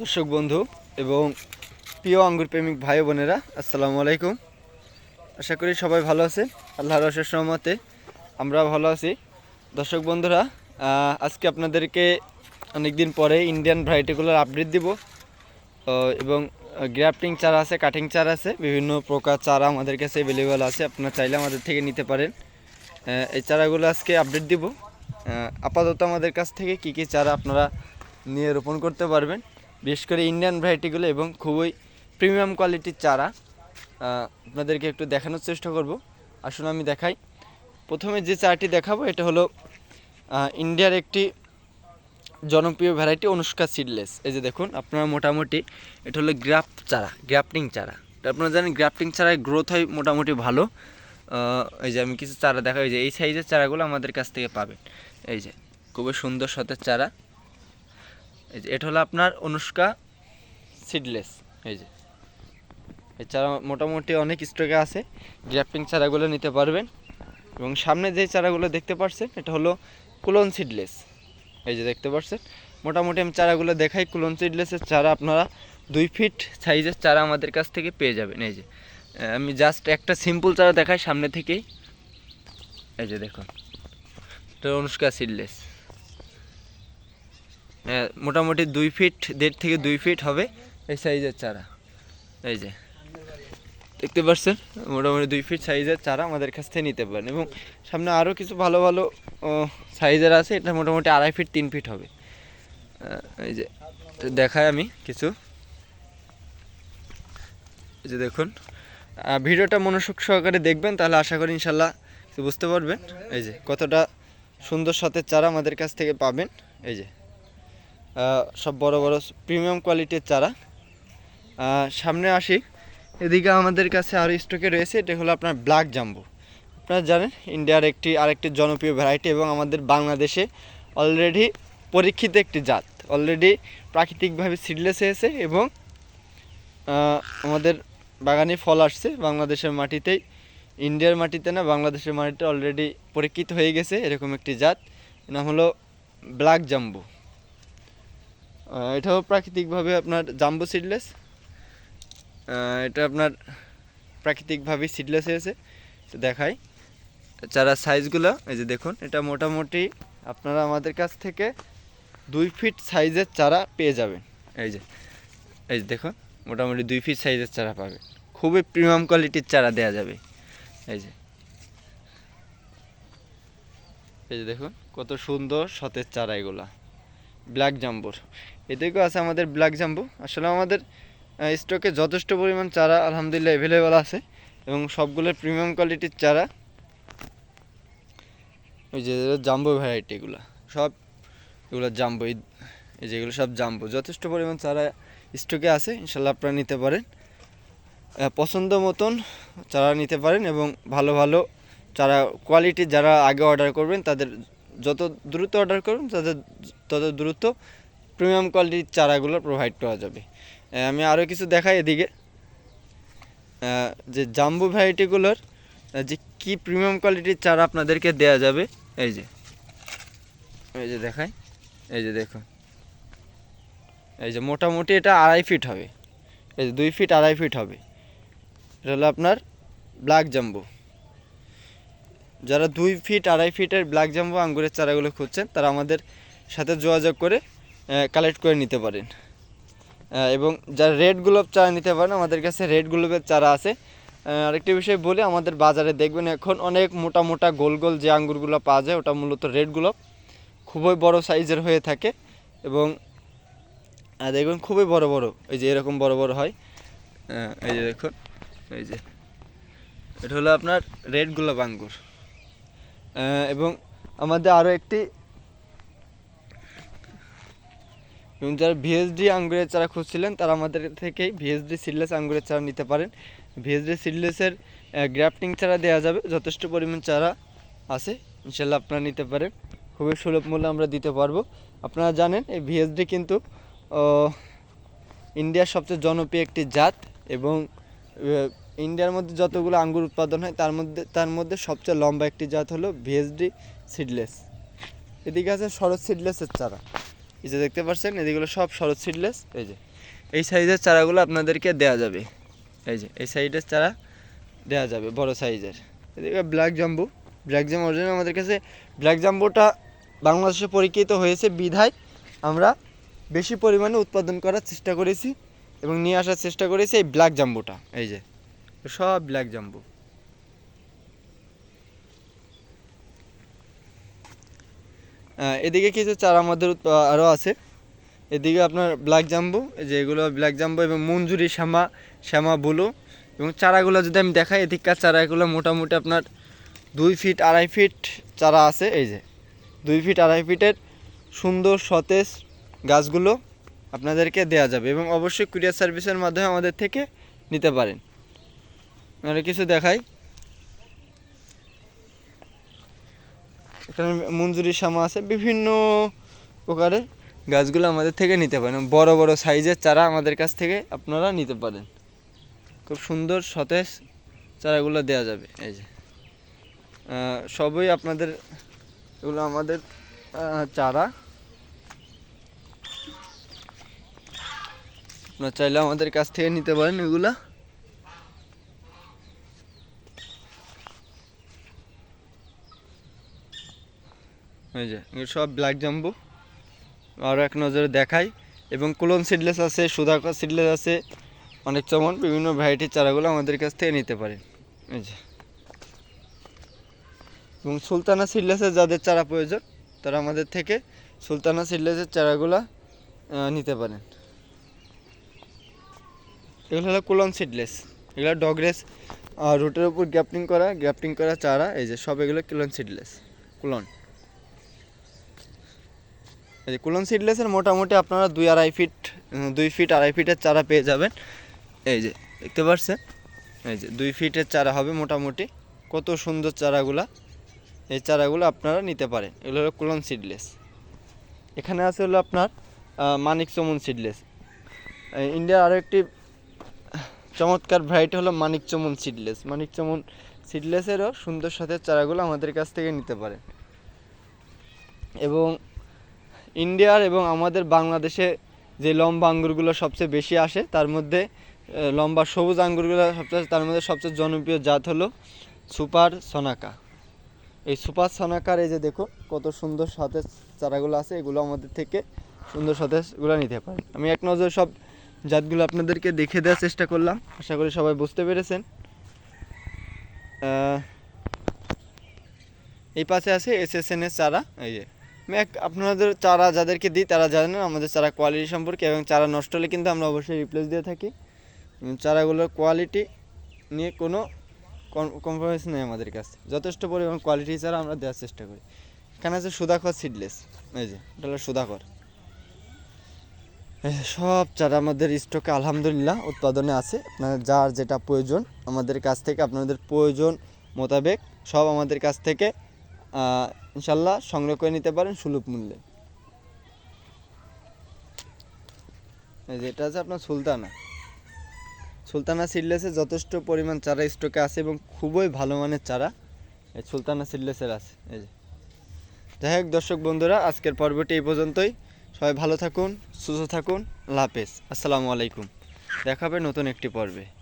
দর্শক বন্ধু এবং প্রিয় আঙ্গুর প্রেমিক ভাই বোনেরা, আসসালামু আলাইকুম। আশা করি সবাই ভালো আছে, আল্লাহর অশেষ রহমতে আমরা ভালো আছি। দর্শক বন্ধুরা আজকে আপনাদেরকে অনেক দিন পরে ইন্ডিয়ান ভ্যারাইটিগুলোর আপডেট দিব। এবং গ্রাফটিং চারা আছে কাটিং চারা আছে, বিভিন্ন প্রকার চারা আমাদের কাছে অ্যাভেলেবেল আছে, আপনারা চাইলে আমাদের থেকে নিতে পারেন। এই চারাগুলো আজকে আপডেট দিব। আপাতত আমাদের কাছ থেকে কী কী চারা আপনারা নিয়ে রোপণ করতে পারবেন বিশেষ করে ইন্ডিয়ান ভ্যারাইটিগুলো এবং খুবই প্রিমিয়াম কোয়ালিটির চারা আপনাদেরকে একটু দেখানোর চেষ্টা করব। আসুন আমি দেখাই। প্রথমে যে চারাটি দেখাবো, এটা হলো ইন্ডিয়ার একটি জনপ্রিয় ভ্যারাইটি অনুষ্কা সিডলেস এই যে দেখুন, আপনারা মোটামুটি, এটা হলো গ্রাফ চারা গ্রাফটিং চারা। আপনারা জানেন গ্রাফটিং চারায় গ্রোথ হয় মোটামুটি ভালো। এই যে আমি কিছু চারা দেখা এই যে এই সাইজের চারাগুলো আমাদের কাছ থেকে পাবেন। এই যে, খুবই সুন্দর সতেজ চারা। এই যে, এটা হলো আপনার অনুষ্কা সিডলেস এই যে। চারা মোটামুটি অনেক স্টকে আছে। গ্রাফটিং চারাগুলো নিতে পারবেন। এবং সামনে যে চারাগুলো দেখতে পাচ্ছেন এটা হলো কুলন সিডলেস এই যে দেখতে পাচ্ছেন মোটামুটি আমি চারাগুলো দেখাই। কুলন সিডলেসের চারা আপনারা দুই ফিট সাইজের চারা আমাদের কাছ থেকে পেয়ে যাবেন। এই যে আমি জাস্ট একটা সিম্পল চারা দেখাই সামনে থেকেই। এই যে দেখুন, এটা অনুষ্কা সিডলেস মোটামুটি দুই ফিট দেড় থেকে দুই ফিট হবে এই সাইজের চারা। এই যে, দেখতে পাচ্ছেন? মোটামুটি দুই ফিট সাইজের চারা আমাদের কাছ থেকে নিতে পারেন এবং সামনে আরও কিছু ভালো ভালো সাইজের আছে, এটা মোটামুটি আড়াই ফিট তিন ফিট হবে। এই যে তো দেখাই আমি কিছু। যে দেখুন ভিডিওটা মনোযোগ সহকারে দেখবেন, তাহলে আশা করি ইনশাল্লাহ বুঝতে পারবেন। এই যে, কতটা সুন্দর সাথে চারা আমাদের কাছ থেকে পাবেন। এই যে সব বড় বড় প্রিমিয়াম কোয়ালিটির চারা। সামনে আসি। এদিকে আমাদের কাছে আরও স্টকে রয়েছে, এটা হলো আপনার ব্ল্যাক জাম্বু। আপনারা জানেন ইন্ডিয়ার একটি আরেকটি জনপ্রিয় ভ্যারাইটি এবং আমাদের বাংলাদেশে অলরেডি পরীক্ষিত একটি জাত। অলরেডি প্রাকৃতিকভাবে সিডলেস হয়েছে এবং আমাদের বাগানে ফল আসছে। বাংলাদেশের মাটিতেই ইন্ডিয়ার মাটিতে না, বাংলাদেশের মাটিতে অলরেডি পরীক্ষিত হয়ে গেছে এরকম একটি জাত। নাম হলো ব্ল্যাক জাম্বু। এটাও প্রাকৃতিকভাবে আপনার জাম্বো সিডলেস এটা আপনার প্রাকৃতিকভাবে সিডলেস হয়েছে। তো দেখাই। চারা সাইজগুলো এই যে দেখুন, এটা মোটামুটি আপনারা আমাদের কাছ থেকে দুই ফিট সাইজের চারা পেয়ে যাবেন। এই যে এই যে দেখুন, মোটামুটি দুই ফিট সাইজের চারা পাবেন খুবই প্রিমিয়াম কোয়ালিটির চারা দেওয়া যাবে। এই যে এই যে দেখুন, কত সুন্দর সতেজ চারা এগুলা। ব্ল্যাক জাম্বুর এদিকেও আছে আমাদের ব্ল্যাক জাম্বু আসলে আমাদের স্টকে যথেষ্ট পরিমাণ চারা আলহামদুলিল্লাহ অ্যাভেলেবেল আছে এবং সবগুলোর প্রিমিয়াম কোয়ালিটির চারা। ওই যে জাম্বো ভ্যারাইটি এগুলো, সব এগুলো জাম্বো এই যেগুলো সব জাম্বো যথেষ্ট পরিমাণ চারা স্টকে আছে ইনশাল্লাহ আপনারা নিতে পারেন। পছন্দ মতন চারা নিতে পারেন এবং ভালো ভালো চারা কোয়ালিটি যারা আগে অর্ডার করবেন, তাদের যত দ্রুত অর্ডার করবেন তাদের তত দ্রুত প্রিমিয়াম কোয়ালিটির চারাগুলো প্রোভাইড করা যাবে। আমি আরও কিছু দেখাই এদিকে। যে জাম্বু ভ্যারাইটিগুলোর যে কি প্রিমিয়াম কোয়ালিটির চারা আপনাদেরকে দেয়া যাবে, এই যে। এই যে দেখাই, এই যে দেখুন। এই যে মোটামুটি এটা আড়াই ফিট হবে। এই যে দুই ফিট আড়াই ফিট হবে। এটা হলো আপনার ব্ল্যাক জাম্বু। যারা দুই ফিট আড়াই ফিটের ব্ল্যাক জাম্বু আঙ্গুরের চারাগুলো খুঁজছেন, তারা আমাদের সাথে যোগাযোগ করে কালেক্ট করে নিতে পারেন। এবং যারা রেড গোলাপ চারা নিতে পারেন, আমাদের কাছে রেড গোলাপের চারা আছে। আরেকটি বিষয় বলি, আমাদের বাজারে দেখবেন এখন অনেক মোটা মোটা গোল গোল যে আঙ্গুরগুলো পাওয়া যায়, ওটা মূলত রেড গোলাপ খুবই বড় সাইজের হয়ে থাকে এবং দেখবেন খুবই বড় বড়, এই যে এরকম বড় বড় হয়। এই যে দেখুন, এই যে, এটা হলো আপনার রেড গোলাপ আঙ্গুর। এবং আমাদের আরও একটি এবং যারা ভিএসডি আঙ্গুরের চারা খুঁজছিলেন, তারা আমাদের থেকেই ভিএসডি সিডলেস আঙ্গুরের চারা নিতে পারেন। ভিএসডি সিডলেসের গ্রাফটিং চারা দেওয়া যাবে, যথেষ্ট পরিমাণ চারা আছে ইনশাল্লাহ আপনারা নিতে পারেন। খুবই সুলভ মূল্যে আমরা দিতে পারব। আপনারা জানেন, এই ভিএসডি কিন্তু ইন্ডিয়ার সবচেয়ে জনপ্রিয় একটি জাত এবং ইন্ডিয়ার মধ্যে যতগুলো আঙ্গুর উৎপাদন হয়, তার মধ্যে তার মধ্যে সবচেয়ে লম্বা একটি জাত হলো ভিএসডি সিডলেস এদিকে আছে শরৎ সিডলেসের চারা। এই যে দেখতে পাচ্ছেন এদিকে হলো সব শরৎ সিডলেস এই যে। এই সাইজের চারাগুলো আপনাদেরকে দেয়া যাবে। এই যে এই সাইজের চারা দেয়া যাবে বড় সাইজের এদিকে ব্ল্যাক জাম্বু ব্ল্যাক জাম অরিজিনাল আমাদের কাছে ব্ল্যাক জাম্বুটা বাংলাদেশে পরীক্ষিত হয়েছে বিধায় আমরা বেশি পরিমাণে উৎপাদন করার চেষ্টা করেছি এবং নিয়ে আসার চেষ্টা করেছি এই ব্ল্যাক জাম্বুটা এই যে সব ব্ল্যাক জাম্বু এদিকে কিছু চারা আমাদের আরও আছে। এদিকে আপনার ব্ল্যাক জাম্বু, এই যে এগুলো ব্ল্যাক জাম্বু এবং মঞ্জুরি, শ্যামা শ্যামা বুলু এবং চারাগুলো যদি আমি দেখাই, এদিককার চারাগুলো মোটামুটি আপনার দুই ফিট আড়াই ফিট চারা আছে। এই যে, দুই ফিট আড়াই ফিটের সুন্দর সতেজ গাছগুলো আপনাদেরকে দেয়া যাবে এবং অবশ্যই কুরিয়ার সার্ভিসের মাধ্যমে আমাদের থেকে নিতে পারেন। আর কিছু দেখাই। এখানে মঞ্জুরি শ্যামা আছে, বিভিন্ন প্রকারের গাছগুলো আমাদের থেকে নিতে পারেন। বড় বড় সাইজের চারা আমাদের কাছ থেকে আপনারা নিতে পারেন। খুব সুন্দর সতেজ চারাগুলো দেওয়া যাবে, এই যে। সবই আপনাদের, এগুলো আমাদের চারা। আপনারা চাইলে আমাদের কাছ থেকে নিতে পারেন এগুলা। এই যে সব ব্ল্যাক জাম্বু আরও এক নজরে দেখাই। এবং কুলন সিডলেস আছে, সুধাকর সিডলেস আছে, অনেক চমন, বিভিন্ন ভ্যারাইটির চারাগুলো আমাদের কাছ থেকে নিতে পারেন এই যে। এবং সুলতানা সিডলেসের যাদের চারা প্রয়োজন, তারা আমাদের থেকে সুলতানা সিডলেসের চারাগুলো নিতে পারেন। এগুলো হলো কুলন সিডলেস এগুলো ডগরেস রুটের উপর গ্যাপটিং করা গ্যাপটিং করা চারা, এই যে সব এগুলো কুলন সিডলেস কুলন। এই যে কুলন সিডলেসের মোটামুটি আপনারা দুই আড়াই ফিট দুই ফিট আড়াই ফিটের চারা পেয়ে যাবেন। এই যে, দেখতে পাচ্ছেন এই যে, দুই ফিটের চারা হবে মোটামুটি। কত সুন্দর চারাগুলা। এই চারাগুলো আপনারা নিতে পারেন। এগুলো হলো কুলন সিডলেস এখানে আছে হলো আপনার মানিক চমন সিডলেস ইন্ডিয়ার আরও একটি চমৎকার ভ্যারাইটি হলো মানিক চমন সিডলেস মানিক চমন সিডলেসেরও সুন্দর সাথে চারাগুলো আমাদের কাছ থেকে নিতে পারেন। এবং ইন্ডিয়ার এবং আমাদের বাংলাদেশে যে লম্বা আঙ্গুরগুলো সবচেয়ে বেশি আসে, তার মধ্যে লম্বা সবুজ আঙ্গুরগুলো সবচেয়ে, তার মধ্যে সবচেয়ে জনপ্রিয় জাত হলো সুপার সোনাকা। এই সুপার সোনাকার এই যে দেখো, কত সুন্দর সতেজ চারাগুলো আছে, এগুলো আমাদের থেকে সুন্দর সতেজগুলো নিতে পারেন। আমি এক নজর সব জাতগুলো আপনাদেরকে দেখে দেওয়ার চেষ্টা করলাম, আশা করি সবাই বুঝতে পেরেছেন। এই পাশে আছে এস এস এন এর চারা, এই যে। আপনাদের চারা যাদেরকে দিই, তারা জানেন আমাদের চারা কোয়ালিটি সম্পর্কে এবং চারা নষ্ট হলে কিন্তু আমরা অবশ্যই রিপ্লেস দিয়ে থাকি। চারাগুলোর কোয়ালিটি নিয়ে কোনো কম্প্রোমাইজ নেই আমাদের কাছে। যথেষ্ট পরিমাণ কোয়ালিটি চারা আমরা দেওয়ার চেষ্টা করি। এখানে আছে সুধাকর সিডলেস এই যে, এটা হলো সুধাকর এই সব চারা আমাদের স্টকে আলহামদুলিল্লাহ উৎপাদনে আছে। আপনাদের যার যেটা প্রয়োজন আমাদের কাছ থেকে, আপনাদের প্রয়োজন মোতাবেক সব আমাদের কাছ থেকে ইনশাল্লাহ সংগ্রহ করে নিতে পারেন সুলভ মূল্যে। এই যে এটা আছে আপনার সুলতানা। সুলতানা সিডলেসের যথেষ্ট পরিমাণ চারা স্টকে আছে এবং খুবই ভালো মানের চারা এই সুলতানা সিডলেসের আছে। এই যে। যাই হোক দর্শক বন্ধুরা, আজকের পর্বটি এই পর্যন্তই। সবাই ভালো থাকুন, সুস্থ থাকুন, আল্লাহ হাফেজ। আসসালামু আলাইকুম। দেখা হবে নতুন একটি পর্বে।